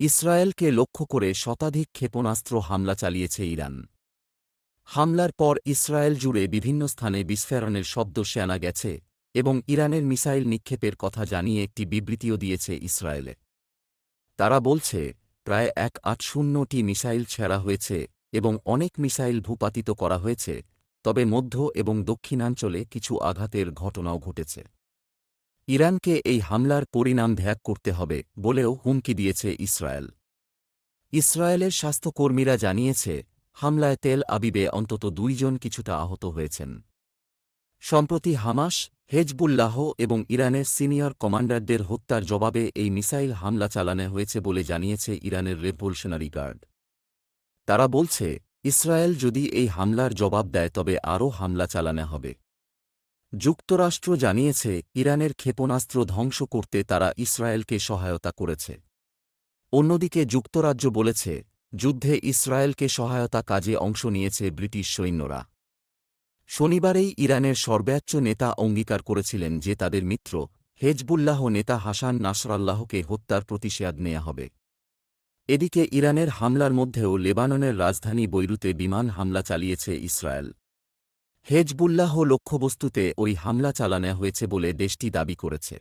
ইসরায়েলকে লক্ষ্য করে শতাধিক ক্ষেপণাস্ত্র হামলা চালিয়েছে ইরান। হামলার পর ইসরায়েল জুড়ে বিভিন্ন স্থানে বিস্ফোরণের শব্দ শোনা গেছে এবং ইরানের মিসাইল নিক্ষেপের কথা জানিয়ে একটি বিবৃতিও দিয়েছে ইসরায়েলে। তারা বলছে, প্রায় এক আট শূন্যটি মিসাইল ছেড়া হয়েছে এবং অনেক মিসাইল ভূপাতিত করা হয়েছে, তবে মধ্য এবং দক্ষিণাঞ্চলে কিছু আঘাতের ঘটনাও ঘটেছে। ইরানকে এই হামলার পরিণাম ভ্যাগ করতে হবে বলেও হুমকি দিয়েছে ইসরায়েল। ইসরায়েলের স্বাস্থ্যকর্মীরা জানিয়েছে, হামলায় তেল আবিবে অন্তত দুইজন কিছুটা আহত হয়েছেন। সম্প্রতি হামাস, হেজবুল্লাহ এবং ইরানের সিনিয়র কমান্ডারদের হত্যার জবাবে এই মিসাইল হামলা চালানো হয়েছে বলে জানিয়েছে ইরানের রেভলিউশনারি গার্ড। তারা বলছে, ইসরায়েল যদি এই হামলার জবাব দেয় তবে আরও হামলা চালানো হবে। যুক্তরাষ্ট্র জানিয়েছে, ইরানের ক্ষেপণাস্ত্র ধ্বংস করতে তারা ইসরায়েলকে সহায়তা করেছে। অন্যদিকে যুক্তরাজ্য বলেছে, যুদ্ধে ইসরায়েলকে সহায়তা কাজে অংশ নিয়েছে ব্রিটিশ সৈন্যরা। শনিবারেই ইরানের সর্বোচ্চ নেতা অঙ্গীকার করেছিলেন যে তাদের মিত্র, হেজবুল্লাহ নেতা হাসান নাসরাল্লাহকে হত্যার প্রতিষেধ নেওয়া হবে। এদিকে ইরানের হামলার মধ্যেও লেবাননের রাজধানী বৈরুতে বিমান হামলা চালিয়েছে ইসরায়েল। হেজবুল্লাহ লক্ষ্যবস্তুতে ওই হামলা চালানো হয়েছে বলে দেশটি দাবি করেছে।